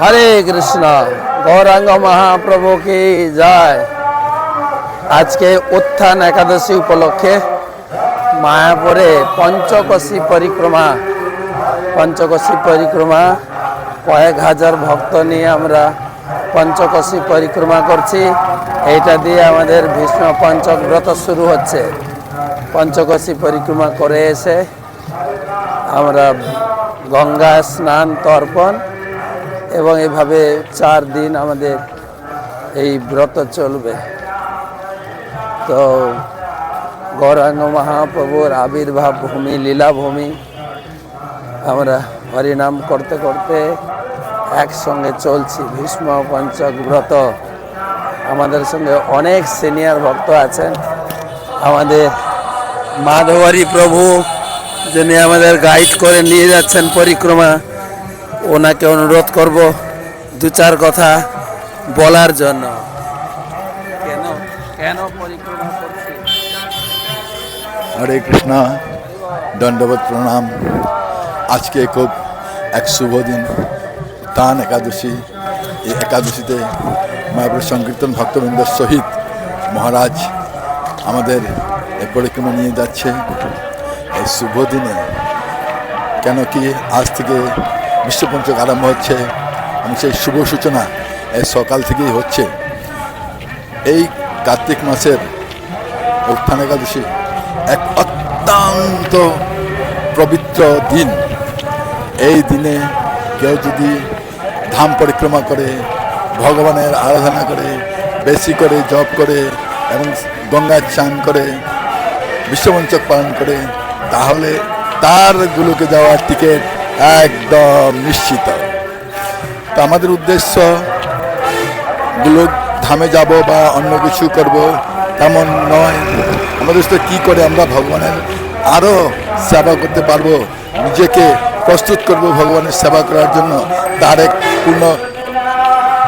হরে কৃষ্ণ, গৌরাঙ্গ মহাপ্রভু কি জয়। আজকে উত্থান একাদশী উপলক্ষে মায়াপুরে পঞ্চকোশী পরিক্রমা পঞ্চকোশী পরিক্রমা, কয়েক হাজার ভক্ত নিয়ে আমরা পঞ্চকোশী পরিক্রমা করছি। এইটা দিয়ে আমাদের ভীষ্ম পঞ্চক ব্রত শুরু হচ্ছে। পঞ্চকোশী পরিক্রমা করে এসে আমরা গঙ্গা স্নান তর্পণ এবং এভাবে চার দিন আমাদের এই ব্রত চলবে। তো গৌরাঙ্গ মহাপ্রভুর আবির্ভাব ভূমি লীলাভূমি আমরা হরিনাম করতে করতে একসঙ্গে চলছি। ভীষ্ম পঞ্চক ব্রত। আমাদের সঙ্গে অনেক সিনিয়র ভক্ত আছেন। আমাদের মাধবারী প্রভু, যিনি আমাদের গাইড করে নিয়ে যাচ্ছেন পরিক্রমা। ওনাকে অনুরোধ করব দু চার কথা বলার জন্য। কেন? কেন পরিক্রমা করছি? হরে কৃষ্ণ দণ্ডবোধ প্রণাম। আজকে খুব এক শুভ দিন। তান একাদশী এই একাদশীতে মায়াপুর সংকীর্তন ভক্তবৃন্দের সহিত মহারাজ আমাদের এই পরিক্রমা নিয়ে যাচ্ছে। এই শুভ দিনে কেন কি আজ থেকে বিশ্বপঞ্চক আরম্ভ হচ্ছে এবং সেই শুভ সূচনা এই সকাল থেকেই হচ্ছে। এই কার্তিক মাসের উত্থান একাদশী এক অত্যন্ত পবিত্র দিন। এই দিনে কেউ যদি ধাম পরিক্রমা করে, ভগবানের আরাধনা করে, বেশি করে জপ করে এবং গঙ্গা চান করে বিশ্বমঞ্চক পালন করে, তাহলে তার গুলোকে যাওয়ার টিকিট একদম নিশ্চিত। তো আমাদের উদ্দেশ্যগুলো ধামে যাব বা অন্য কিছু করব, তেমন নয়। আমাদের সাথে কী করে আমরা ভগবানের আরও সেবা করতে পারব, নিজেকে প্রস্তুত করব ভগবানের সেবা করার জন্য, তার এক পূর্ণ,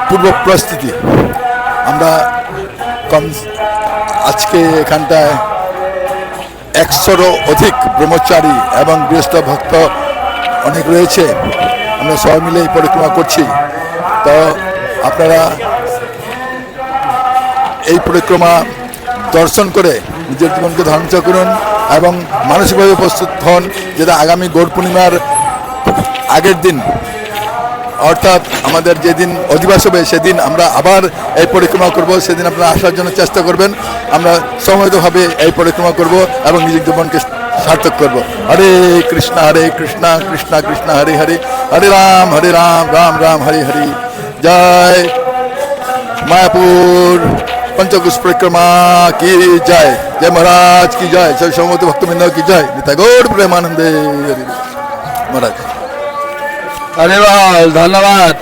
পূর্ব প্রস্তুতি। আমরা কম, আজকে এখানটায় একশোরও অধিক ব্রহ্মচারী এবং গৃহস্থ ভক্ত অনেক রয়েছে। আমরা সবাই মিলে এই পরিক্রমা করছি। তো আপনারা এই পরিক্রমা দর্শন করে নিজের জীবনকে ধ্বংস করুন এবং মানসিকভাবে প্রস্তুত হন যেটা আগামী গৌর পূর্ণিমার আগের দিন। অর্থাৎ আমাদের যেদিন অধিবাস হবে, সেদিন আমরা আবার এই পরিক্রমা করব। সেদিন আপনারা আসার জন্য চেষ্টা করবেন। আমরা সময়তভাবে এই পরিক্রমা করব এবং নিজের জীবনকে সার্থক করব হরে কৃষ্ণ হরে কৃষ্ণ কৃষ্ণ কৃষ্ণ হরে হরে হরে রাম হরে রাম রাম রাম হরে হরে জয় মায়াপুর पंचकुश परिक्रमा की जय जय महाराज की जय जय सोमवती भक्तबिंद की जय निता गौर प्रेमानंदे हरि महाराज হরে বল ধন্যবাদ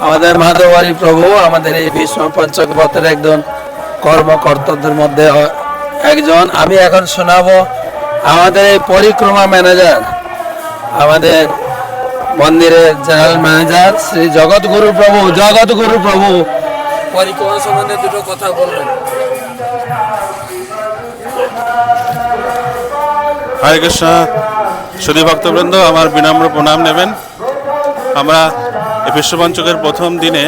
আমাদের মাধবারী প্রভু আমাদের এই ভীষ্ম পঞ্চক ব্রতের একজন কর্মকর্তাদের মধ্যে অ- একজন আমি এখন শোনাবো আমাদের এই পরিক্রমা ম্যানেজার আমাদের মন্দিরের জেনারেল ম্যানেজার শ্রী জগৎগুরু প্রভু জগৎগুরু প্রভু। পরিক্রমা সম্বন্ধে দুটো কথা বলবেন। হরে কৃষ্ণ সুধী ভক্তবৃন্দ আমার বিনম্র প্রণাম নেবেন। আমরা বিশ্বপঞ্চকের প্রথম দিনে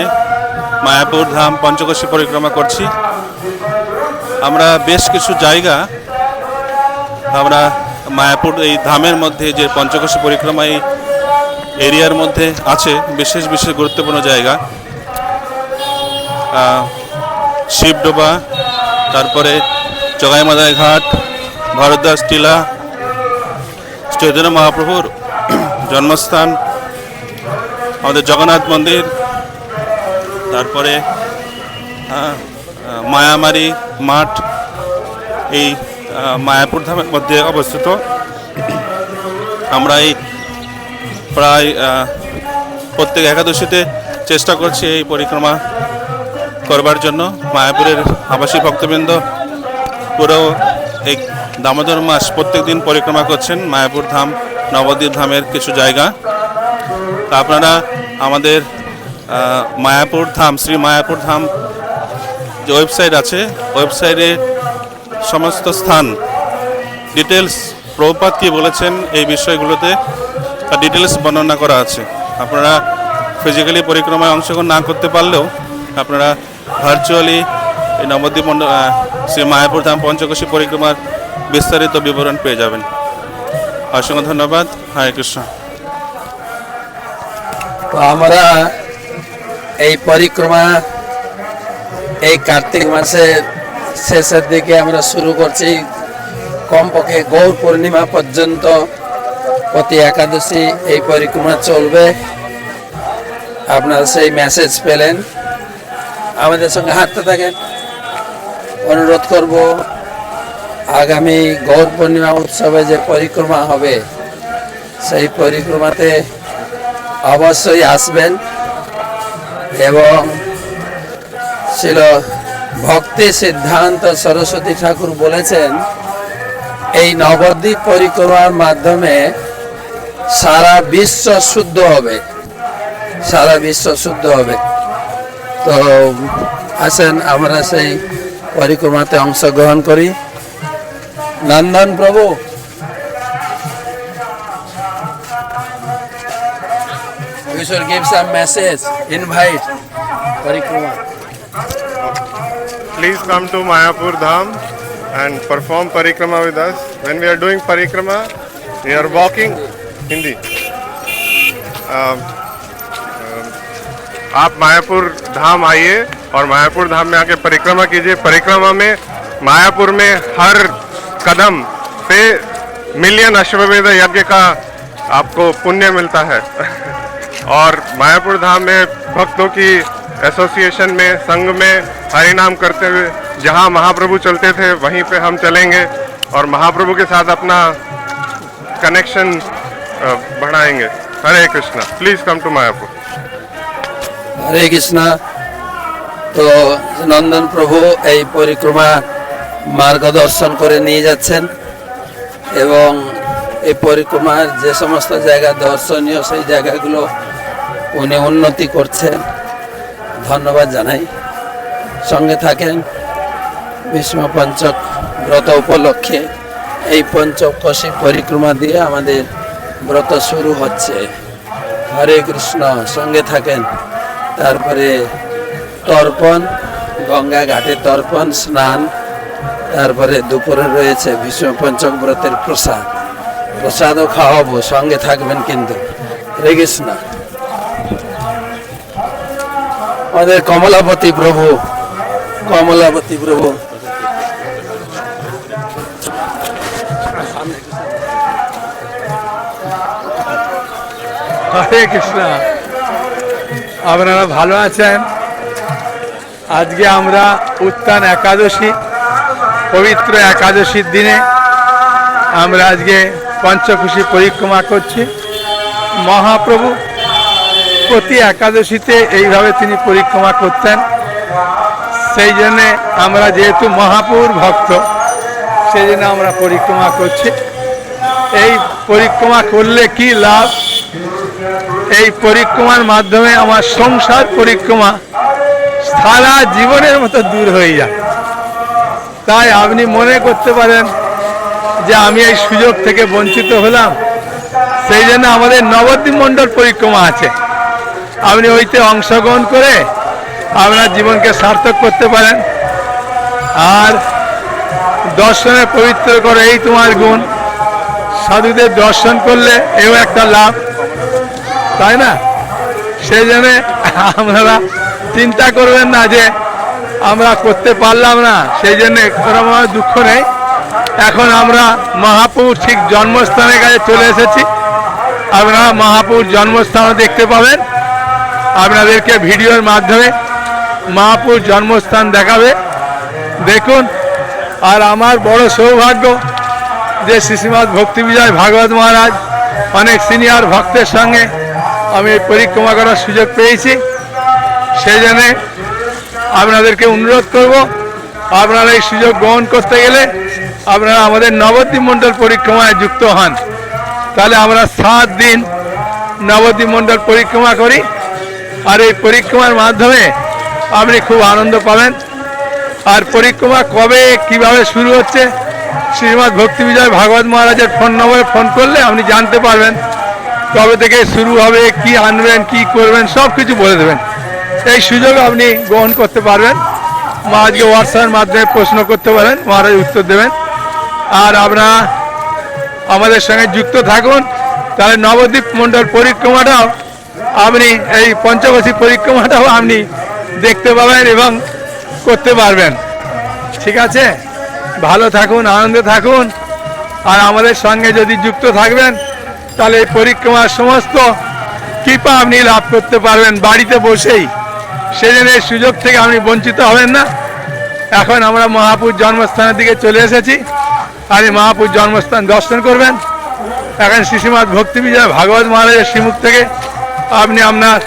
মায়াপুর ধাম পঞ্চকোশী পরিক্রমা করছি। আমরা বেশ কিছু জায়গা আমরা মায়াপুর, এই ধামের মধ্যে যে পঞ্চকোশী পরিক্রমা এই এরিয়ার মধ্যে আছে, বিশেষ বিশেষ গুরুত্বপূর্ণ জায়গা। শিবডোবা, তারপরে জগাইমাদাই ঘাট ভরতদাস টিলা, চৈতন্য মহাপ্রভুর জন্মস্থান, আমাদের জগন্নাথ মন্দির, তারপরে মায়ামারি মাঠ, এই মায়াপুর ধামের মধ্যে অবস্থিত। আমরা এই প্রায় প্রত্যেক একাদশীতে চেষ্টা করছি এই পরিক্রমা করবার জন্য। মায়াপুরের আবাসী ভক্তবৃন্দ পুরো এই দামোদর মাস প্রত্যেক দিন পরিক্রমা করছেন। মায়াপুর ধাম, নবদ্বীপ ধামের কিছু জায়গা। তা আপনারা আমাদের মায়াপুর ধাম, শ্রী মায়াপুর ধাম যে ওয়েবসাইট আছে ওয়েবসাইটে সমস্ত স্থান ডিটেলস প্রভুপাত কি বলেছেন এই বিষয়গুলোতে ডিটেলস বর্ণনা করা আছে। আপনারা ফিজিক্যালি পরিক্রমায় অংশগ্রহণ না করতে পারলেও আপনারা ভার্চুয়ালি এই নবদ্বীপ শ্রী মায়াপুর ধাম পঞ্চকোশী পরিক্রমার বিস্তারিত বিবরণ পেয়ে যাবেন। অসংখ্য ধন্যবাদ। হরে কৃষ্ণ। তো আমরা এই পরিক্রমা এই কার্তিক মাসের শেষের দিকে আমরা শুরু করছি কমপক্ষে গৌর পূর্ণিমা পর্যন্ত। প্রতি একাদশী এই পরিক্রমা চলবে। আপনারা সেই মেসেজ পেলেন। আমাদের সঙ্গে হাঁটতে থাকেন। অনুরোধ করব, আগামী গৌর পূর্ণিমা উৎসবে যে পরিক্রমা হবে, সেই পরিক্রমাতে অবশ্যই আসবেন এবং ছিল ভক্তি সিদ্ধান্ত সরস্বতী ঠাকুর বলেছেন এই নবদ্বীপ পরিক্রমার মাধ্যমে সারা বিশ্ব শুদ্ধ হবে। সারা বিশ্ব শুদ্ধ হবে। তো আসেন আমরা সেই পরিক্রমাতে অংশগ্রহণ করি। নন্দন প্রভু। We should give some message, invite Parikrama. Please come to Mayapur Dham and perform parikrama with us when we are doing parikrama we are walking Hindi आप मायापुर धाम आइए और मायापुर धाम में आके परिक्रमा कीजिए। परिक्रमा में मायापुर में हर कदम पे मिलियन अश्वमेध यज्ञ का आपको पुण्य मिलता है। और मायापुर धाम में भक्तों की एसोसिएशन में संघ में हरि नाम करते हुए जहां महाप्रभु चलते थे वहीं पे हम चलेंगे और महाप्रभु के साथ अपना कनेक्शन बढ़ाएंगे Hare Krishna please come to Mayapur Hare Krishna তো নন্দন প্রভু এই পরিক্রমা মার্গদর্শন করে নিয়ে যাচ্ছেন এবং এই পরিক্রমার যে সমস্ত জায়গা দর্শনীয় সেই জায়গাগুলো উনি উন্নতি করছেন ধন্যবাদ জানাই। সঙ্গে থাকেন ভীষ্ম পঞ্চক ব্রত উপলক্ষে। এই পঞ্চকোশী পরিক্রমা দিয়ে আমাদের ব্রত শুরু হচ্ছে। হরে কৃষ্ণ, সঙ্গে থাকেন। তারপরে তর্পণ, গঙ্গা ঘাটে তর্পণ, স্নান। তারপরে দুপুরে রয়েছে ভীষ্ম পঞ্চক ব্রতের প্রসাদ। প্রসাদও খাওয়াবো, সঙ্গে থাকবেন কিন্তু। হরে কৃষ্ণ। আমাদের কমলাপতি প্রভু কমলাপতি প্রভু। হরে কৃষ্ণ। আপনারা ভালো আছেন? আজকে আমরা উত্তান একাদশী, পবিত্র একাদশীর দিনে আমরা আজকে পঞ্চকুশী পরিক্রমা করছি। মহাপ্রভু প্রতি একাদশীতে এইভাবে তিনি পরিক্রমা করতেন। সেই জন্যে আমরা যেহেতু মহাপুর ভক্ত সেই জন্য আমরা পরিক্রমা করছি। এই পরিক্রমা করলে কি লাভ? এই পরিক্রমার মাধ্যমে আমার সংসার পরিক্রমা সারা জীবনের মতো দূর হয়ে যায়। তাই আপনি মনে করতে পারেন যে আমি এই সুযোগ থেকে বঞ্চিত হলাম। সেই জন্য আমাদের নবদ্বীপ মণ্ডল পরিক্রমা আছে। আপনি ওইতে অংশগ্রহণ করে আপনার জীবনকে সার্থক করতে পারেন। আর দর্শনে পবিত্র করে এই তোমার গুণ। সাধুদের দর্শন করলে এও একটা লাভ। তাই না? সেই জন্যে আপনারা চিন্তা করবেন না যে আমরা করতে পারলাম না। সেই জন্যে আমার দুঃখ নেই। এখন আমরা মহাপুর ঠিক জন্মস্থানের কাছে চলে এসেছি। আপনারা মহাপুর জন্মস্থানও দেখতে পাবেন। আপনাদেরকে ভিডিওর মাধ্যমে মহাপুর জন্মস্থান দেখাবে। দেখুন, আর আমার বড় সৌভাগ্য যে শিশুমাদ ভক্তি বিজয় ভাগবত মহারাজ অনেক সিনিয়র ভক্তের সঙ্গে আমি পরিক্রমা করার সুযোগ পেয়েছি। সেই জন্যে আপনাদেরকে অনুরোধ করব, আপনারা এই সুযোগ গ্রহণ করতে গেলে আপনারা আমাদের নবদ্বীপ মণ্ডল পরিক্রমায় যুক্ত হন। তাহলে আমরা সাত দিন নবদ্বীপ মণ্ডল পরিক্রমা করি। আর এই পরিক্রমার মাধ্যমে আপনি খুব আনন্দ পাবেন। আর পরিক্রমা কবে, কীভাবে শুরু হচ্ছে, শ্রীমৎ ভক্তি বিজয় ভাগবত মহারাজের ফোন নম্বরে ফোন করলে আপনি জানতে পারবেন। কবে থেকে শুরু হবে, কি আনবেন, কি করবেন, সব কিছু বলে দেবেন। এই সুযোগ আপনি গ্রহণ করতে পারবেন। মা আজকে হোয়াটসঅ্যাপের মাধ্যমে প্রশ্ন করতে পারেন, মহারাজ উত্তর দেবেন। আর আপনারা আমাদের সঙ্গে যুক্ত থাকুন। তাহলে নবদ্বীপ মণ্ডল পরিক্রমাটাও আপনি এই পঞ্চবশী পরিক্রমাটাও আপনি দেখতে পাবেন এবং করতে পারবেন। ঠিক আছে? ভালো থাকুন, আনন্দে থাকুন। আর আমাদের সঙ্গে যদি যুক্ত থাকবেন, তাহলে এই পরিক্রমার সমস্ত কৃপা আপনি লাভ করতে পারবেন বাড়িতে বসেই। সেজন্য এই সুযোগ থেকে আপনি বঞ্চিত হবেন না। এখন আমরা মহাপুর জন্মস্থানের দিকে চলে এসেছি। এই মহাপুর জন্মস্থান দর্শন করবেন। এখন শিশুমাত ভক্তি বিজয় ভাগবত মহারাজের শ্রীমুখ থেকে আপনি আপনার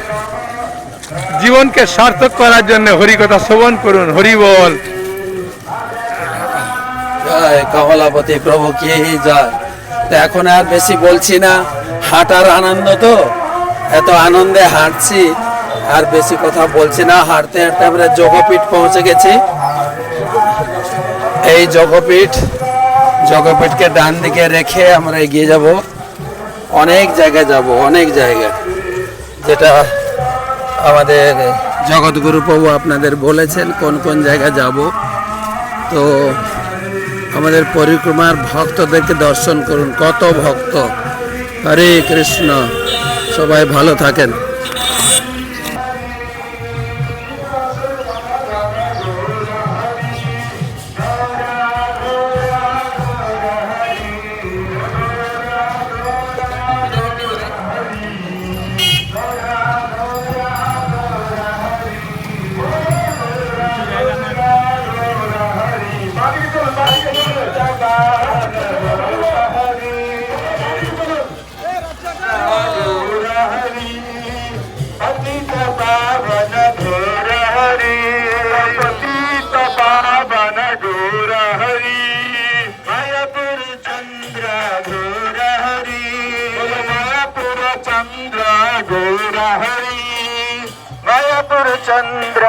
জীবনকে সার্থক করার জন্য হরিকথা শ্রবণ করুন, হরি বল। কমলাপতি প্রভু, কে জয়? তো এখন আর বেশি বলছি না, হাঁটার আনন্দ তো, এত আনন্দে হাঁটছি, আর বেশি কথা বলছি না, হাঁটতে হাঁটতে আমরা যোগপীঠ পৌঁছে গেছি। এই যোগপীঠ যোগপীঠকে ডান দিকে রেখে আমরা এগিয়ে যাব। অনেক জায়গায় যাব, অনেক জায়গায়। যেটা আমাদের জগৎগুরু প্রভু আপনাদের বলেছেন, কোন কোন জায়গায় যাব। তো আমাদের পরিক্রমার ভক্তদেরকে দর্শন করুন, কত ভক্ত। হরে কৃষ্ণ, সবাই ভালো থাকেন। ಒಂದು